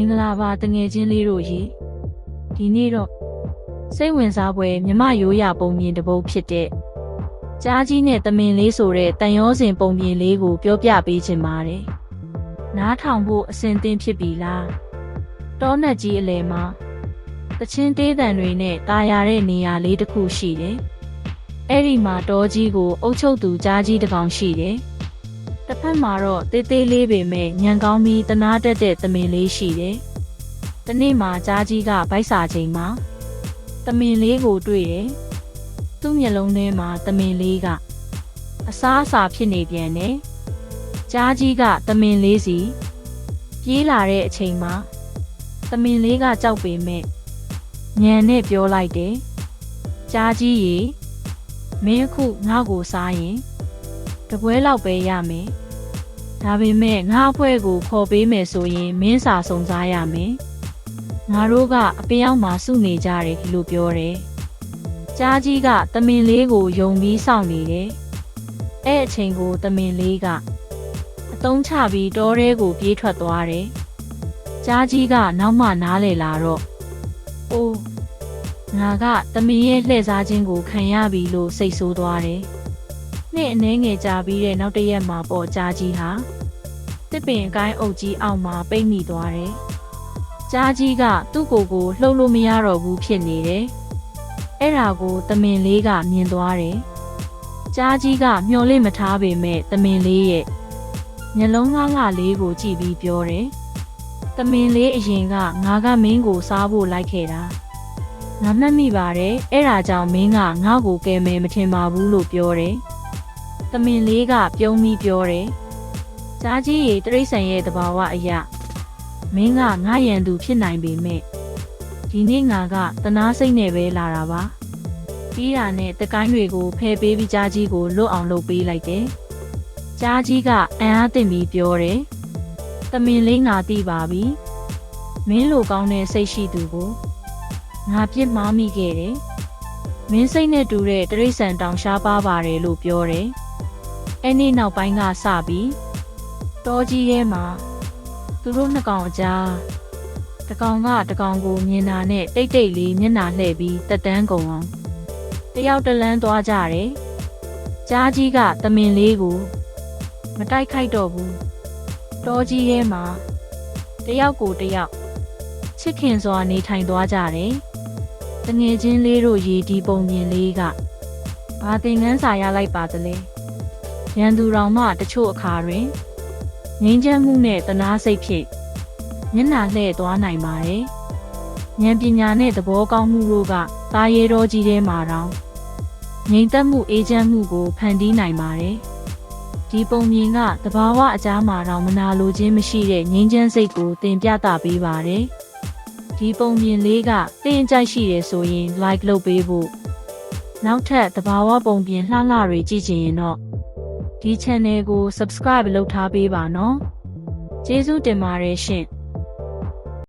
င်္ဂလာပါတငယ်ချင်းလေးတို့ရေဒီနေ့တော့စိတ်ဝင်စားပွဲမြမရိုးရပုံမြင်တစ်ပုဒ်ဖြစ်တဲ့ကြားကြီးနဲ့တမင်လေးဆိုတဲ့တန်ရောစဉ်ပုံမြင်လေးကိုပြောပြပေးချင်ပါတယ်နားထောင်ဖို့အစဉ်သင့်ဖြစ်ပြီလားတောနက်ကြီးအလယ်မှာတချင်းတေးတန်တွေနဲ့တာယာတဲ့နေရာလေးတစ်ခုရှိတယ်အဲ့ဒီမှာတောကြီးကိုအုပ်ချုပ်သူကြားကြီးတစ်ကောင်ရှိတယ် တစ်ဖက်မှာတော့တေးသေးလေးပေမဲ့ညံကောင်းပြီးတနာတက်တဲ့သမင်လေးရှိတယ်။တနေ့မှာကြားကြီးကဗိုက်စာချိန်မှာသမင်လေးကိုတွေ့တယ်။သူ့မျက်လုံးထဲမှာသမင်လေးကအစားအစာဖြစ်နေပြန်တယ်။ကြားကြီးကသမင်လေးစီပြေးလာတဲ့အချိန်မှာသမင်လေးကကြောက်ပေမဲ့ညံနဲ့ပြောလိုက်တယ်။ကြားကြီးရေမင်းအခုငါ့ကိုစားရင် တပွဲလောက်ပဲရမယ်။ဒါပေမဲ့ငါ့အဖွဲ့ကိုခေါ်ပေးမယ်ဆိုရင်မင်းစာစုံစားရမယ်။ငါတို့ကအပင်ရောက်မှာစုနေကြတယ်လို့ပြောတယ်။ကြားကြီးကတမင်လေးကိုယုံပြီးစောင့်နေတယ်။အဲ့အချိန်ကိုတမင်လေးကအတုံးချပြီးတောထဲကိုပြေးထွက်သွားတယ်။ကြားကြီးကနောက်မှနားလေလာတော့အိုးငါကတမင်ရဲ့လှည့်စားခြင်းကိုခံရပြီလို့စိတ်ဆိုးသွားတယ်။ နှစ်အနှဲငယ်ကြာပြီးတဲ့နောက်တစ်ရက်မှာပေါ့ကြားကြီးဟာတစ်ပင်အကိုင်းအုပ်ကြီးအောက်မှာပိတ်မိသွားတယ်။ကြားကြီးကသူ့ကိုယ်ကိုလှုပ်လို့မရတော့ဘူးဖြစ်နေတယ်။အဲ့ဒါကိုတမင်လေးကမြင်သွားတယ်။ကြားကြီးကမျော်လင့်မထားပေမဲ့တမင်လေးရဲ့မျက်လုံးလားလားလေးကိုကြည့်ပြီးပြောတယ်။တမင်လေးအရင်ကငါကမင်းကိုစားဖို့လိုက်ခဲ့တာ။ငါမှတ်မိပါတယ်အဲ့ဒါကြောင့်မင်းကငါ့ကိုကယ်မယ်မထင်ပါဘူးလို့ပြောတယ်။ တမင်လေးကပြုံးပြီးပြောတယ်။ကြားကြီးရေတရိษံရဲ့တဘာဝအရာမင်းကငါရန်သူဖြစ်နိုင်ပေမဲ့ဒီနေ့ငါကတနာစိတ်နဲ့ပဲလာတာပါ။ပြီးတာနဲ့တကိုင်းတွေကိုဖယ်ပေးပြီးကြားကြီးကိုလွတ်အောင်လုပ်ပေးလိုက်တယ်။ကြားကြီးကအံ့အားသင့်ပြီးပြောတယ်။တမင်လေးငါသိပါပြီ။မင်းလိုကောင်းတဲ့စိတ်ရှိသူကိုငါပြစ်မှားမိခဲ့တယ်။မင်းစိတ်နဲ့တူတဲ့တရိษံတောင်ရှားပါပါတယ်လို့ပြောတယ်။ အဲ့ဒီနောက်ပိုင်းကစပြီးတောကြီးထဲမှာသူတို့နှစ်ကောင်အကြားတကောင်ကတကောင်ကိုမြင်တာနဲ့တိတ်တိတ်လေးမျက်နှာလှည့်ပြီးတက်တန်းကုန်အောင်တယောက်တလန်းသွားကြတယ်။ကြားကြီးကတမင်လေးကိုမတိုက်ခိုက်တော့ဘူး။တောကြီးထဲမှာတယောက်ကိုတယောက်ချစ်ခင်စွာနေထိုင်သွားကြတယ်။တငယ်ချင်းလေးတို့ရေဒီပုံမြင်လေးကဘာသင်ငန်းစာရလိုက်ပါသလဲ။ ရန်သူတော်မှတချို့အခါတွင်ငိမ့်ချမ်းမှုနဲ့တနာစိတ်ဖြင့်မျက်နှာလှည့်သွားနိုင်ပါတယ်။ဉာဏ်ပညာနဲ့သဘောကောင်းမှုတို့ကတာရဲတော်ကြီးထဲမှာတောင်ငြိမ်သက်မှုအေးချမ်းမှုကိုဖန်တီးနိုင်ပါတယ်။ဒီပုံမြင်ကတဘာဝအကြားမှာတော့မနာလိုခြင်းမရှိတဲ့ငြိမ်းချမ်းစိတ်ကိုသင်ပြသပေးပါတယ်။ဒီပုံမြင်လေးကသင်ကြိုက်ရှိတယ်ဆိုရင် like လုပ်ပေးဖို့နောက်ထပ်တဘာဝပုံပြင်လှလှတွေကြည့်ချင်ရင်တော့ ဒီ channel ကို subscribe လုပ်ထားပေးပါနော်ကျေးဇူးတင်ပါတယ်ရှင်